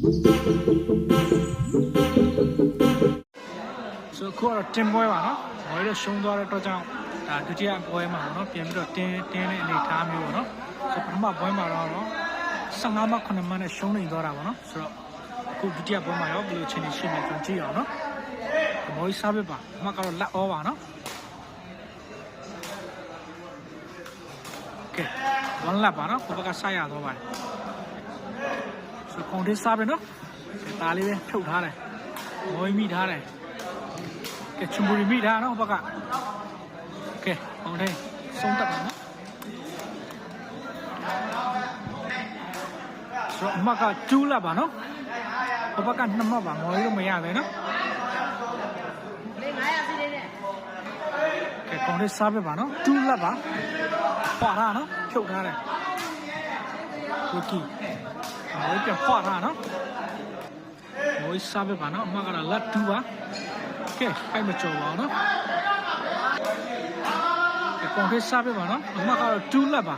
ဆိုအခုကတော့တင်ပွဲပါနော်ဝယ်လို့ရှုံးသွားတဲ့အတွက်ကြောင့်ဒါဒုတိယပွဲမှာပေါ့နော်ပြန်ပြီးတော့တင်းတင်းတဲ့အနေအထားမျိုးပေါ့နော်ဆိုပထမပွဲမှာတော့15မှ9မှနဲ့ရှုံးနေသွားတာပေါ့နော်ဆိုတော့အခုဒုတိယပွဲမှာရောဘယ်လိုအခြေအနေရှိနေကြကြည့်အောင်နော်မော်ကြီးစားပစ်ပါအမှကတော့လက်ဩပါနော်ကဲဝန်လက်ပါနော်ဘဘကဆက်ရတော့ပါတယ် ဆိုကွန်ဒီစားပစ်နော်ဒါလေးပဲထုတ်ထားတယ်မော်ကြီးမိထားတယ်ကဲချွန်ဘူရီမိတာနော်ဘက်ကကဲအောင်တယ်ဆုံးတက်ပါနော်ဆိုတော့အမကကျူးလာပါနော်ဘက်ကနှစ်မှတ်ပါမော်လို့မရပဲနော်လေ900စီးလေးနဲ့ကဲကောင်းလေးစားပဲပါနော်ကျူးလာပါဖွာတာနော်ဖြုတ်ထားတယ်ဝကီ မော်ပြန်ဖွာတာနော်မော်စားပဲပါနော်အမကတော့လက်တူပါကဲဖိုက်မကြော်ပါဘူးနော်ကဲကွန်ဖေးစားပဲပါနော်အမကတော့တူးလက်ပါ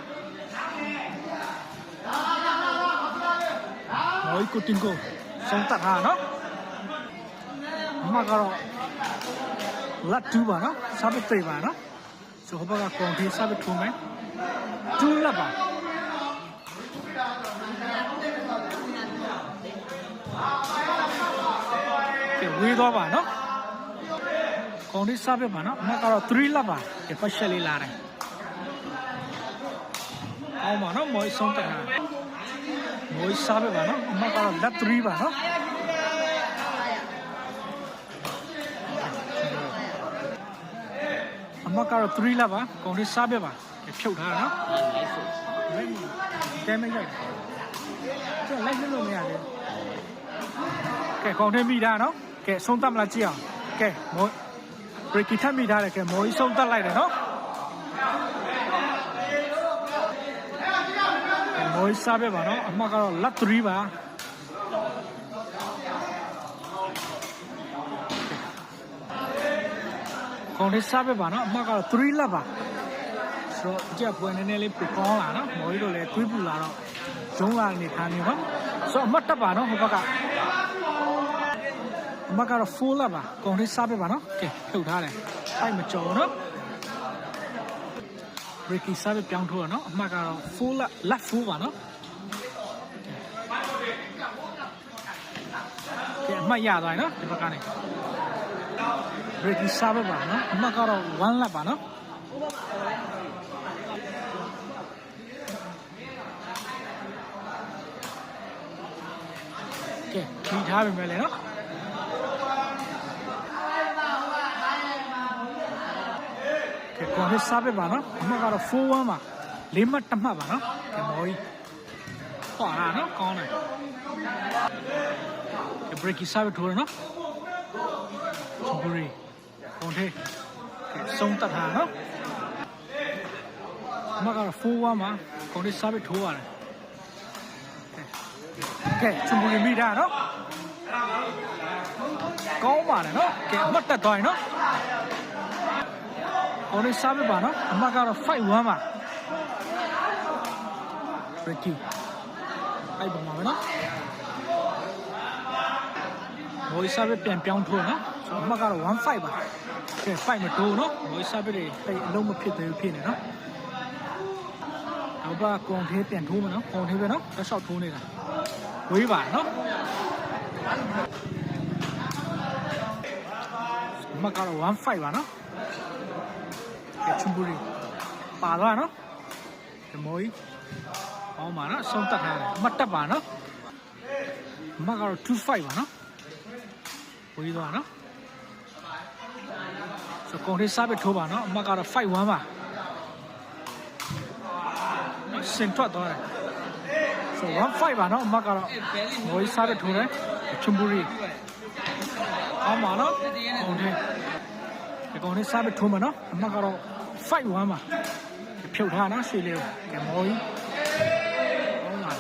မော်ကိုတင်ကိုစုံတက်တာနော်အမကတော့လက်တူးပါနော်စားပဲသိပါနော်ဆိုဟိုဘက်ကကွန်ဖေးစားပဲထုံးမယ်တူးလက်ပါ ကဲဝေးသွားပါနော်ကောင်းလေးစားပြပါနော်အမကတော့3လက်ပါဒီပတ်ရှက်လေးလာတယ်အောင်ပါနော်မော်ဆုံးတက်တာမော်စားပြပါနော်အမကတော့လက်3ပါနော်အမကတော့3လက်ပါကောင်းလေးစားပြပါဖြုတ်ထားတာနော်လိုက်တဲမရိုက်ကျလိုက်လို့မရသေး ကဲကောင်းလေးမိတာနော်ကဲဆုံးတက်မလားကြည့်အောင်ကဲမော်ဘရကီထပ်မိထားတယ်ကဲမော်ကြီးဆုံးတက်လိုက်တယ်နော်မော်ကြီးစားပဲပါနော်အမကတော့လက်3ပါကောင်းလေးစားပဲပါနော်အမကတော့3လက်ပါဆိုတော့ကြက်ပွဲနည်းနည်းလေးပကောင်းလာနော်မော်ကြီးတို့လည်းတွေးပူလာတော့ဂျုံးလာနေခါနေနော်ဆိုတော့အမတ်တက်ပါနော်ဟိုဘက်က အမကတော့ full လာပါကုန်လေးစားပြပါနော်ကဲထုတ်ထားတယ်ဖိုက်မကြော်နော် Ricky စားပြပြောင်းထိုးရနော်အမကတော့ full လာ left full ပါနော်ကဲအမရသွားပြီနော်ဒီဘက်ကနေ Ricky စားပြပါနော်အမကတော့1 lap ပါနော်ကဲပြီးထားပြီမယ်လေနော် ကဲကော်ဟစ်စားပဲပါနော်အမှကတော့4-1ပါလေးမှတ်တစ်မှတ်ပါနော်ကဲမော်ကြီးဟွာတာနော်ကောင်းတယ်ကဲ break စားပဲထိုးရနော်ချူရီကွန်ထေကဲစုံတက်တာနော်အမှကတော့4-1ပါကော်ဟစ်စားပဲထိုးရတယ်ကဲချူရီမိတာနော်ကောင်းပါတယ်နော်ကဲအမှတ်တက်သွားရင်နော် အော်လေးစားပြပါနော်အမကတော့5 1ပါ Ricky အဲ့ပါမှာပဲနော်ဘိုးစားပြပြန်ပြောင်းထိုးနော်ဆိုအမကတော့1 5ပါကဲ5မတိုးနော်ဘိုးစားပြတွေတိတ်အလုံးမဖြစ်သေးဘူးဖြစ်နေနော်တော့ပါကွန်သေးပြန်ထိုးမနော်ကွန်သေးပဲနော်တစ်လျှောက်ထိုးနေတာဝေးပါနော်အမကတော့1 5ပါနော်ကဲ ချွန်ဘူရီပါသွားနော်ဒီမိုးကြီးပေါင်းပါနော်ဆုံးတက်ထားတယ်အမတ်တက်ပါနော်အမတ်ကတော့25ပါနော်ဝေးသွားနော်ဆိုကွန်ထေးစားပဲထိုးပါနော်အမတ်ကတော့51ပါစင်ထွက်သွားတယ်ဆို15ပါနော်အမတ်ကတော့မိုးကြီးစားပဲထိုးတယ်ချွန်ဘူရီအောင်ပါနော်ကွန်ထေးဒီကောင်လေးစားပဲထုံးမနော်အမကတော့ 5 1ပါဖြုတ်ထားနော်ရွှေလေးကိုကဲမော်ကြီးဟောလာ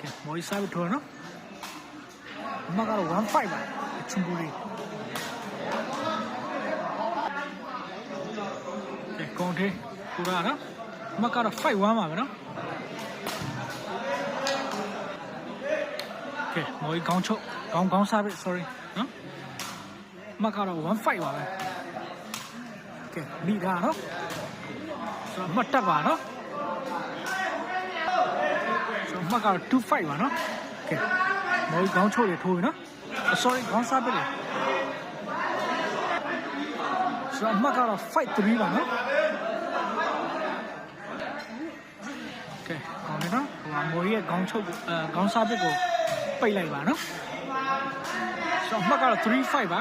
ကဲမော်ကြီးစားပဲထုံးနော်အမကတော့1 5ပါချွန်ပူလေးကဲကောင်သေးပူရာနော်အမကတော့5 1ပါပဲနော်ကကဲမော်ကြီးခေါင်းချုပ်ခေါင်းခေါင်းစားပြီ sorry နော်အမကတော့1 5ပါပဲ ကဲမိတာနော်ဆိုတော့အမှတ်တက်ပါနော်ဆိုတော့အမှတ်ကတော့2 5ပါနော်ကဲမော်ကြီးခေါင်းချုပ်တွေထိုးပြီနော် sorry ခေါင်းစားပြီလေဆိုတော့အမှတ်ကတော့5 3ပါနော်ကဲကောင်းပြီနော်ဟိုကမော်ကြီးရဲ့ခေါင်းချုပ်အဲခေါင်းစားဘစ်ကိုပိတ်လိုက်ပါနော်ဆိုတော့အမှတ်ကတော့3 5ပါ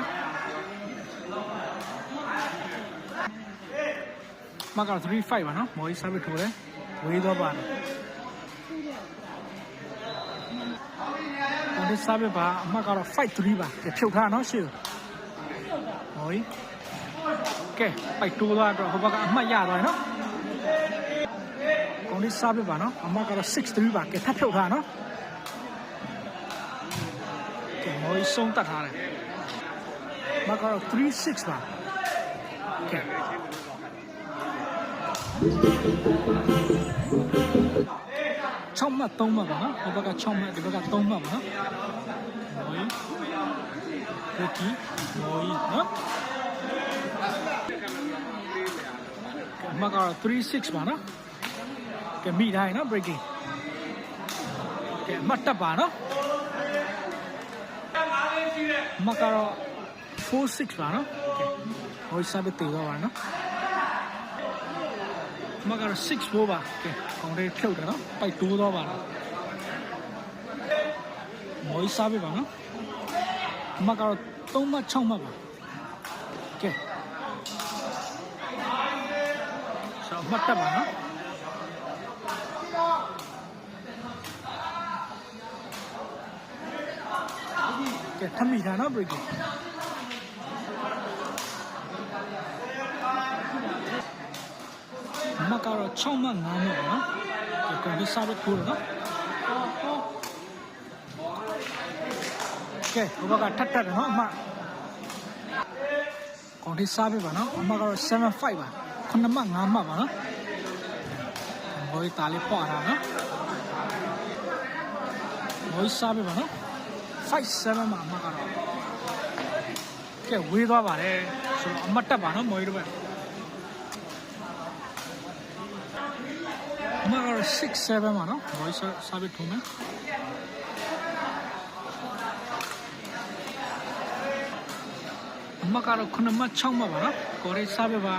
မကတော့3 5ပါနော်မော်ကြီးစားဘစ်ထိုးတယ်ဝေးတော့ပါတယ်ကိုဒီစားဘစ်ပါအမှတ်ကတော့5 3ပါကဲဖြုတ်ထားနော်ရှေ့မော်ကြီးကဲပိုက်တိုးသွားတော့ဟိုဘက်ကအမှတ်ရသွားတယ်နော်ကောင်းလေးစားပြပါနော်အမကတော့63ပါကဲထပ်ဖြုတ်ထားနော်ကဲမော်ကြီးဆုံးတတ်ထားတယ်အမကတော့36ပါကဲ 6မှတ်3မှတ်ပါနော်ဟိုဘက်က6မှတ်ဒီဘက်က3မှတ်ပါနော်မော်ကြီးကိုကီမော်ကြီးနော်ကဲအမကတော့36ပါနော်ကဲမိထားရင်နော် breaking ကဲအမှတ်တက်ပါနော်အမှတ်ကတော့46ပါနော်ကဲဟိုစားပြီးတည်တော့ပါနော်အ မှတ်ကတော့64ပါကဲခေါင်းလေးဖြုတ်တယ်နော်ပိုက်တိုးတော့ပါလားမော်စားပြီးပါနော်အမှတ်ကတော့3မှတ်6မှတ်ပါကဲဆောအမှတ်တက်ပါနော်ကဲထပ်မိတာနော် break မကတော့6မှ9မှနော်ကဲကွန်ဒီစားဖို့ထိုးနော်ကဲဘဘကထပ်ထပ်နော်အမကွန်ဒီစားပြီပါနော်အမကတော့7 5ပါခုနမှ9မှပါနော်ဘောီတာလေးပွားတာနော်ဘောီစားပြီပါနော်57မှာအမကတော့ကဲဝေးသွားပါတယ်ဆိုတော့အမတ်တက်ပါနော်မော်ရီတို့ပဲ အမကတော့67မှာနော်မော်ရီစားပြီးထုံးမယ်အမကတော့9မှတ်6မှတ်ပါနော်ကိုရီစားပြီးပါ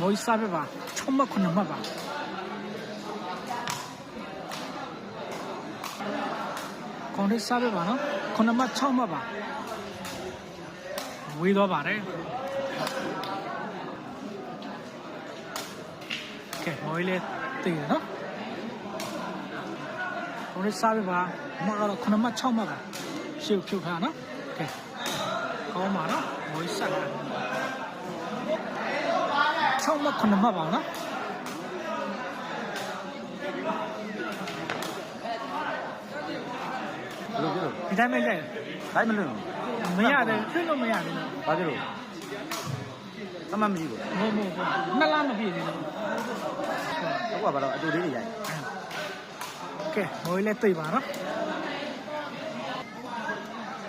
မော်ရီစားပြီးပါ6မှတ်9မှတ်ပါကိုရီစားပြီးပါနော် 9မှတ်6မှတ်ပါဝေးသွားပါတယ်ကဲမော်ရီလေးတည်ရနော်ကိုရီစားပြီးပါအမကတော့9မှတ်6မှတ်ပါရှေ့ကိုဖြုတ်ထားနော်ကဲကောင်းပါနော်မော်ရီစားတာ6မှတ်9မှတ်ပါနော် ဘယ်လိုဖြစ်လို့ ဒီတိုင်းပဲကြိုက်တိုင်းမလွတ်ဘူးမရတယ်ထွင့်လို့မရတယ်နော်ဘာဖြစ်လို့သမတ်မရှိဘူးမဟုတ်မဟုတ်နှစ်လားမပြည့်သေးဘူးတော့ကဘာလို့အတူလေးတွေရိုက်ကဲမော်ရီလေးသိပ်ပါနော်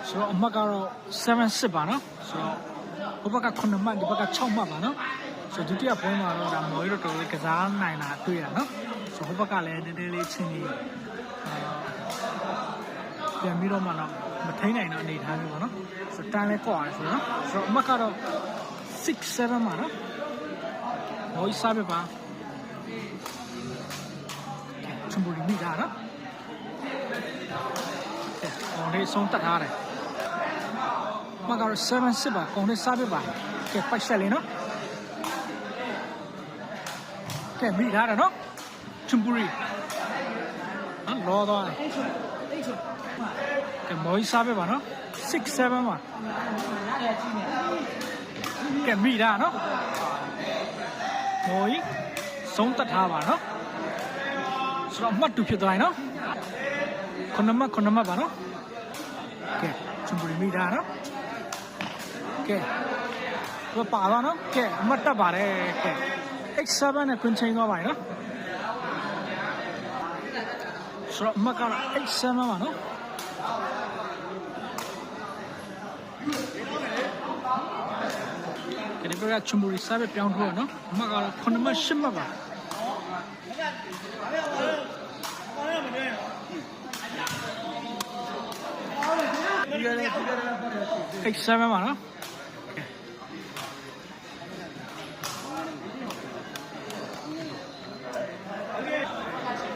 ဆိုတော့အမှတ်ကတော့7 6ပါနော်ဆိုတော့ဟိုဘက်က9မှတ်ဒီဘက်က6မှတ်ပါနော်ဆိုတော့ဒုတိယပွဲမှာတော့ဒါမော်ရီတို့တော်တော်လေးကစားနိုင်တာတွေ့ရနော်ဆိုတော့ဟိုဘက်ကလည်းနည်းနည်းလေးချင်းကြီးအာ ပြန်ပြီးတော့မှတော့မထိန်နိုင်တော့အနေထားမျိုးပေါ့နော်ဆိုတော့တန်းလဲကွာတယ်ဆိုတော့ဆိုတော့အမှတ်ကတော့6 7ပါနော်မော်ရီစားပြပါချန်ဘူရီမိတာနော်ကဲကောင်းလေးဆုံးတက်ထားတယ်မကတော့7 6ပါကောင်းလေးစားပြပါကဲပိုက်ဆက်လေးနော်ကဲမိထားတယ်နော်ချန်ဘူရီနော်လောသွားတယ် ကဲမော်ကြီးစားပြပါနော်6 7ပါကဲမိတာနော်မော်ကြီးဆုံးတက်ထားပါနော်ဆိုတော့အမှတ်တူဖြစ်သွားရင်နော်ခုနမှတ်ခုနမှတ်ပါနော်ကဲချွန်ပရီမိတာနော်ကဲသူပါသွားနော်ကဲအမှတ်တက်ပါတယ်ကဲ X7 နဲ့ခွင်ချိန်သွားပါရနော်ဆိုတော့အမှတ်ကတော့ X7 ပါနော် ကဲဒီကချွန်ဘူရီစားပဲပြောင်းထိုးရနော်အမှတ်ကတော့9မှတ်10မှတ်ပါ X7 ပါနော်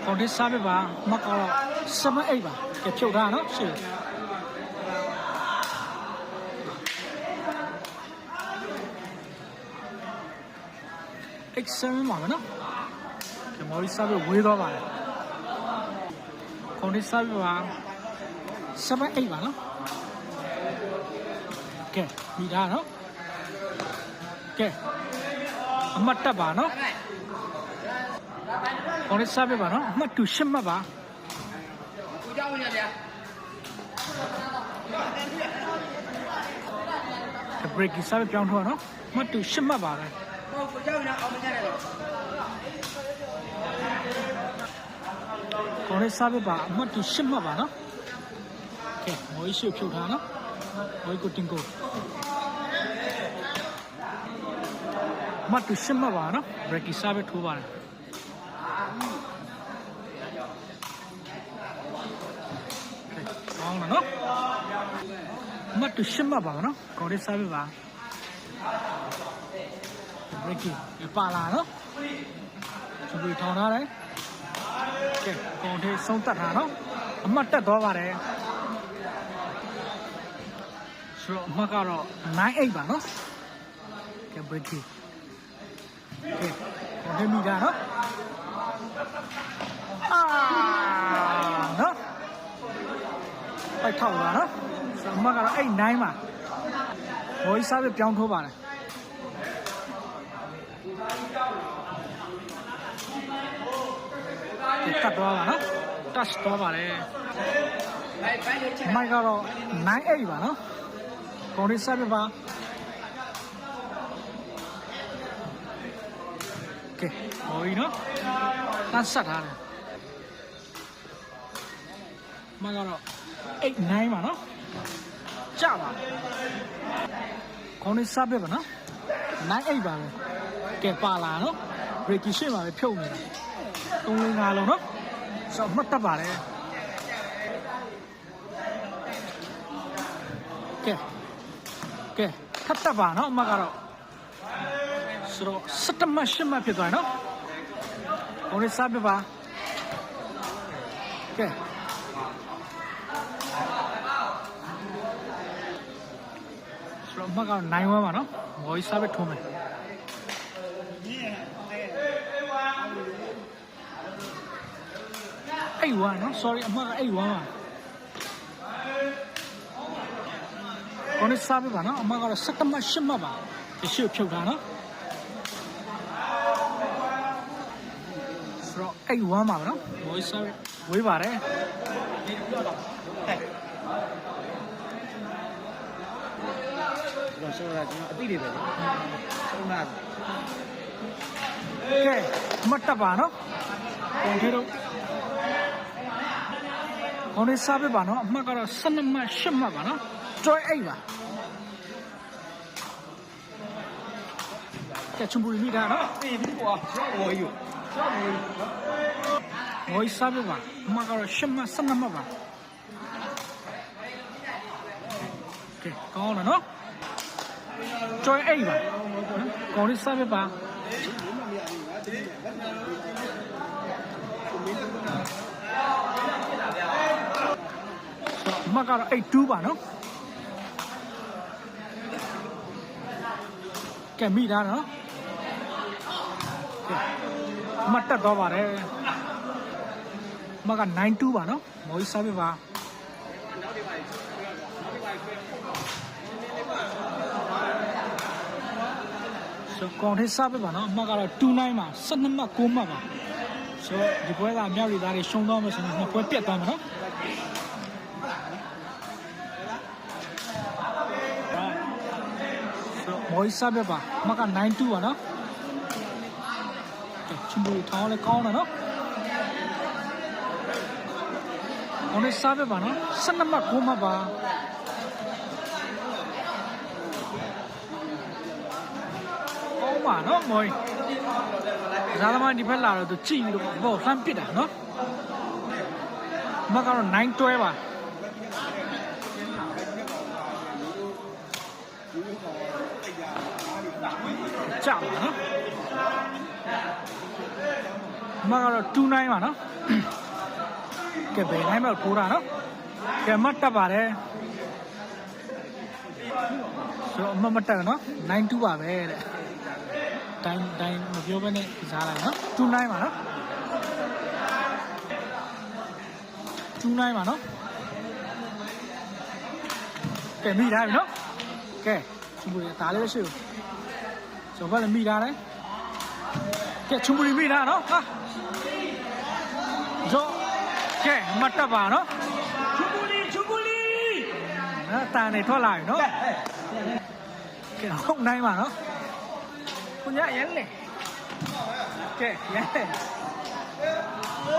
ဟိုဒီစားပဲပါမကတော့7 8ပါကဲဖြုတ်ထားနော်ရှေ့ X7 ပါမယ်နော်ကဲမော်ရီစားပဲဝေးသွားပါတယ်ခွန်ဒီစားပဲပါ7 8ပါနော်ကဲမိသားနော်ကဲအမှတ်တက်ပါနော်ခေါင်းလေးစားပြပါနော်အမှတ်တူရှစ်မှတ်ပါကိုကြောက်ဝင်ရတယ်ကဲ break စားပြပြောင်းထောနော်အမှတ်တူရှစ်မှတ်ပါပဲ ဟိုကိုကြောက်ဝင်အောင်မကြရတယ်တော့ခေါင်းလေးစားပြပါအမှတ်တူရှစ်မှတ်ပါနော်ကဲမော်ရှိဖြုတ်ထားနော်မော်ကိုတင်ကိုအမှတ်တူရှစ်မှတ်ပါနော် break စားပြထိုးပါတယ်ကောင်းလားနော်မတ်တူရှင်းမပါနော်ကော်ရီစားပြပါ ဘရက်ကီပါလာနော်သူပြီးထောင်ထားတယ်ကဲကောင်ထေးဆုံးတက်တာနော်အမှတ်တက်သွားပါတယ်ဆိုတော့အမှတ်ကတော့98ပါနော်ကဲဘရက်ကီကဲကောင်ထေးမိတာနော်အာနော်ပိုက်ထောက်လာနော်ဆိုတော့အမှတ်ကတော့အဲ့9ပါဘောကြီးစားပြပြောင်းထိုးပါတယ်ဒီ ကတ်သွားပါနော် touch သွားပါတယ်ဘိုင်ဘိုင်လေးချက်မိုက်ကတော့98ပါနော်ကောင်လေးစားပြပါကဲဟိုကြီးနော်တန်းဆက်ထားတယ်မိုက်ကတော့89ပါနော်ကြပါခေါင်းလေးစားပြပါနော်98ပါပဲ ကဲပါလာနော် break ရှင်းပါပဲဖြုတ်နေတာ3 5လုံးနော်ဆိုတော့မှတ်တတ်ပါတယ်ကဲကဲထပ်တက်ပါနော်အမကတော့ဆိုတော့စတမရှမဖြစ်သွားနော်ဘုန်းကြီးစားပြပါကဲဆိုတော့အမကတော့နိုင်ဝမ်းပါနော်ဘောကြီးစားပြထုံးမယ် အဲ့ဝမ်းနော် sorry အမကအဲ့ဝမ်းပါကိုနေစားပြပါနော်အမကတော့စက်တမရှစ်မှတ်ပါဒီရှိကိုဖြုတ်တာနော်ဆိုတော့အဲ့ဝမ်းပါဗောနော်ဘိုးစားဝေးပါတယ်ကျွန်တော်ဆိုတော့ကျွန်တော်အတိတွေပဲလေဆုံးတာကဲအမတ်တက်ပါနော်ပုံထေတို့ ကိုနေစားပြပါနော်အမကတော့စနမရှစ်မှတ်ပါနော်ကျွဲအိတ်ပါကဲချုံပူမိတာနော်အေးဒီကွာကျွန်တော်ဝေးယူကျွန်တော်ဝေးယူဘိုးစားပြပါအမကတော့ရှစ်မှတ်စနမှတ်ပါကဲကောင်းလားနော်ကျွဲအိတ်ပါကိုနေစားပြပါ အမတ်ကတော့82ပါနော်ကဲမိသားနော်ကဲအမတ်တက်သွားပါတယ်အမတ်က92ပါနော်မော်ကြီးစားပြပါဆိုကောင်ထေးစားပြပါနော်အမတ်ကတော့29ပါ12မှတ်9မှတ်ပါဆိုတော့ဒီပွဲကအမြောက်ရီသားတွေရှုံးသွားမယ်ဆိုရင်နှစ်ပွဲပြတ်သွားမှာနော် ဆိုတော့မေမော်ကြီးစားပြပါအမက92ပါနော်ကဲချွန်ပူရီထောင်းလဲကောင်းတယ်နော်အော်နေစားပြပါနော်12မှတ်9မှတ်ပါကောင်းပါနော်မော်ကြီးဇာသမားဒီဘက်လာတော့သူကြည့်ပြီးတော့ဘောလှမ်းပစ်တာနော်အမကတော့9တွဲပါ ကြောက်ပါနော်အမကတော့29ပါနော်ကဲဘယ်နိုင်မလို့ထိုးတာနော်ကဲအမတ်တက်ပါတယ်ဆိုတော့အမမတက်နော်92ပါပဲတဲ့တိုင်းတိုင်းမပြောဘဲနဲ့စားလိုက်နော်29ပါနော်29ပါနော်ကဲမိထားပြီနော်ကဲချူမူဒါလေးပဲရှိဦး 저번에 미라네? 걔 충분히 미라 너? 아? 저걔 맞다 봐 너? 충분히 충분히 ta này thoát lại nó cái nó không nay mà nó con nhá nhắn này. Kệ nhắn này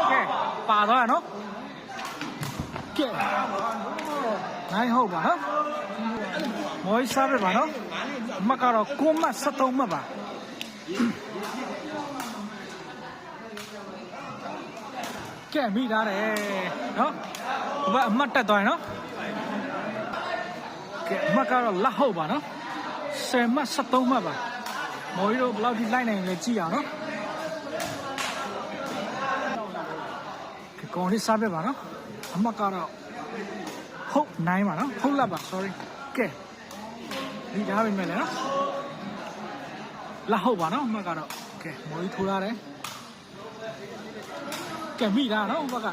kệ bà thôi à nó. Kệ. Nay hậu bà nó mỗi sao được mà nó ยကဲပါသွားရနော်ကဲနိုင်ဟုတ်ပါနော်မော်စားပဲပါနော်အမကတော့ကိုမတ်73မှတ်ပါကဲမိထားတယ်နော်ဘယ်အမတ်တက်သွားရနော်ကဲအမကတော့လက်ဟုတ်ပါနော်10မှတ်73မှတ်ပါမော်ရီတို့ဘယ်လောက်ထိလိုက်နိုင်လဲကြည့်အောင်နော်ကဲကောင်းလေးစားပြပါနော်အမကတော့ဟုတ်နိုင်ပါနော်ဟုတ်လက်ပါ sorry ကဲ ဒီထားပြီမဲ့လေနော်လက်ဟုတ်ပါနော်အမကတော့ကဲမော်ရီထိုးရတယ်ကဲမိတာနော်ဘက်က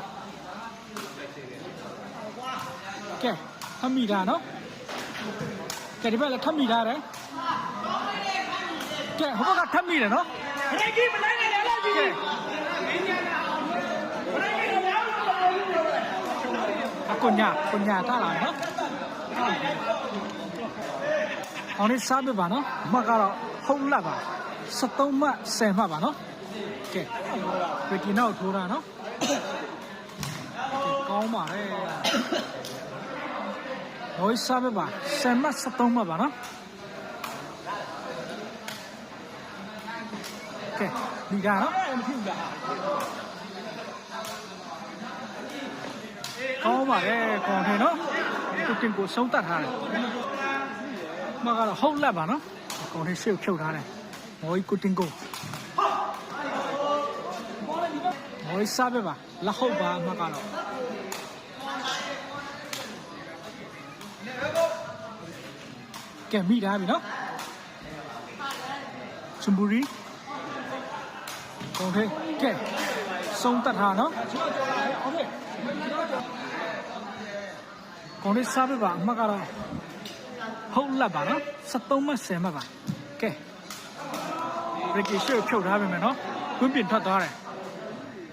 ကဲထပ်မိတာနော်ကဲဒီဘက်လည်းထပ်မိထားတယ်ကဲဟိုဘက်ကထပ်မိတယ်နော်မလိုက်ကြီးမလိုက်နဲ့လည်းကြီးကဲအကွန်ညာကွန်ညာထားလာနော် အောင်လေးစားပြပါနော်အမကတော့ဟုတ်လက်ပါ73မှတ်10မှတ်ပါနော်ကဲဝီကီနောက်ထိုးတာနော်ကဲကောင်းပါလေဟိုစားပြပါ10မှတ်73မှတ်ပါနော်ကဲဒီကနော်ကောင်းပါလေကွန်ထင်နော်ကိုတင်ကိုဆုံးတတ်ထားတယ် မကတော့ဟုတ်လက်ပါနော်ကွန်ထင်ရှေ့ကိုဖြုတ်ထားတယ်မော်ကြီးကိုတင်ကိုမော်ကြီးစားပဲပါလက်ဟုတ်ပါမကတော့ကဲမိထားပြီနော်ချွန်ဘူရီကွန်ထင်ကဲဆုံးတတ်ထားနော်ကောင်းလေးစားပြပါအမှတ်ကတော့ ဟုတ်လက်ပါနော်73မှတ်10မှတ်ပါကဲရက်ကီရှေ့ကိုဖြုတ်ထားပြီမယ်နော်ကွင်းပြင်ထွက်သွားတယ်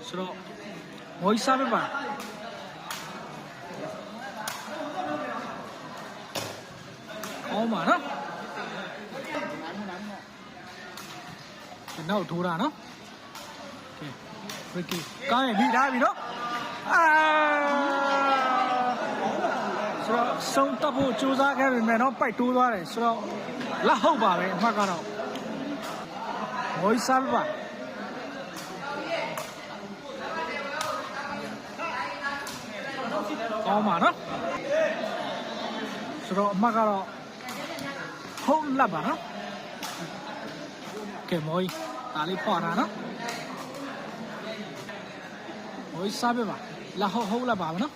ဆိုတော့ဝိုင်းစားပြပါအောင်ပါနော်ဒီနောက်ထိုးတာနော်ကဲရက်ကီကောင်းရင်ပြီးထားပြီနော်အာ ဆိုတော့ဆုံးတက်ဖို့ကြိုးစားခဲ့ပေမဲ့တော့ပိုက်တိုးသွားတယ်ဆိုတော့လက်ဟုတ်ပါပဲအမှတ်ကတော့ဝိုင်းစားပါကောင်းပါနော်ဆိုတော့အမှတ်ကတော့ဟုတ်လက်ပါနော်ကဲမော်ကြီးဒါလေးပေါ်တာနော်ဝိုင်းစားပါလက်ဟုတ်ဟုတ်လက်ပါမနော်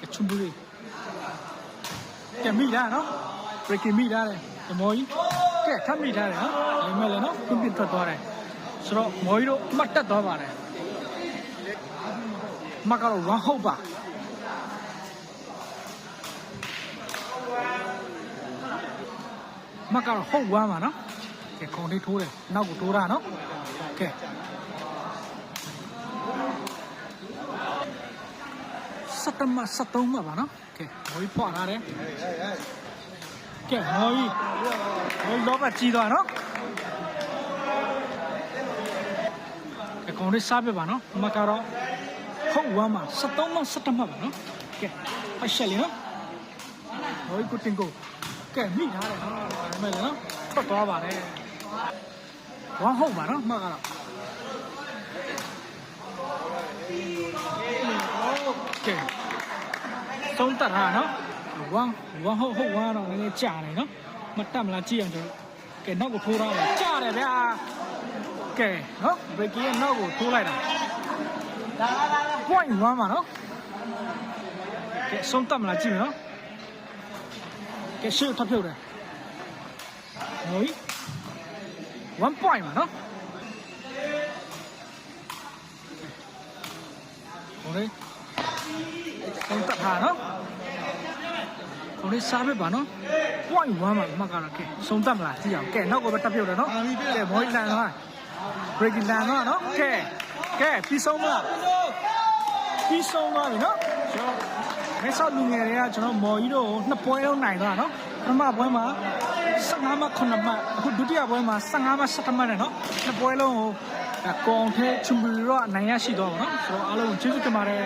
ကဲချွန်ပူလေး ကဲမိတာနော် breaking မိတာတယ်ဒီမော်ကြီးကဲထပ်မိတာတယ်နော်ဒါပေမဲ့လည်းနော်ပြင်းပြထွက်သွားတယ်ဆိုတော့မော်ကြီးတို့မှတ်တက်သွားပါတယ်မကတော့ one hope ပါမကတော့ hope one ပါနော်ကဲခုံလေးထိုးတယ်နောက်ကိုထိုးတာနော်ကဲစက်တမ73မှာပါနော် ကဲမော်ကြီးဖွာထားတယ်ကဲမော်ကြီးမော်ကြီးလောဘကြီးသွားနော်အကောင်လေးစားပြပါနော်မကတော့ဟုတ်ဝမ်းမှာ73မှ17မှတ်ပါနော်ကဲအရှက်လေးနော်မော်ကြီးကိုတင်ကိုကဲမိထားတယ်နော်ဒါပေမဲ့လည်းနော်ထွက်သွားပါတယ်ဝမ်းဟုတ်ပါနော်မကတော့ကဲ သုံးတက်ဟာနော်ဝမ်းဝမ်းဟုတ်ဟုတ်ဝမ်းတော့နည်းနည်းကြာနေနော်မတက်မလားကြည့်အောင်ကျွန်တော်ကဲနောက်ကိုထိုးတော့တယ်ကြာတယ်ဗျာကဲနော်ဘယ်ကီရဲ့နောက်ကိုထိုးလိုက်တာ point 1ပါနော်ကဲဆုံးတက်မလားကြည့်မယ်နော်ကဲရှေ့ထပ်ဖြုတ်တယ်ဟို1 point ပါနော်ဟိုလေ ဆုံးတက်ဟာနော်ဟိုလေစားပဲပါနော် point 1ပါမှတ်ကတော့ကဲဆုံးတက်မလားကြည့်အောင်ကဲနောက်ကိုပဲတက်ဖြုတ်တယ်နော်ကဲမော်လန်သွား breaking လန်သွားနော်ကဲကဲပြီးဆုံးမလားပြီးဆုံးသွားပြီနော်ကျွန်တော်မဲဆောက်လူငယ်တွေကကျွန်တော်မော်ကြီးတို့ကိုနှစ်ပွဲလုံးနိုင်သွားတာနော်ပထမပွဲမှာ15မှ9မှအခုဒုတိယပွဲမှာ15မှ17မှနဲ့နော်နှစ်ပွဲလုံးကိုအဲကောင်ထဲချွန်ဘီရောအနိုင်ရရှိသွားပါတော့ဆိုတော့အားလုံးကိုကျေးဇူးတင်ပါတယ်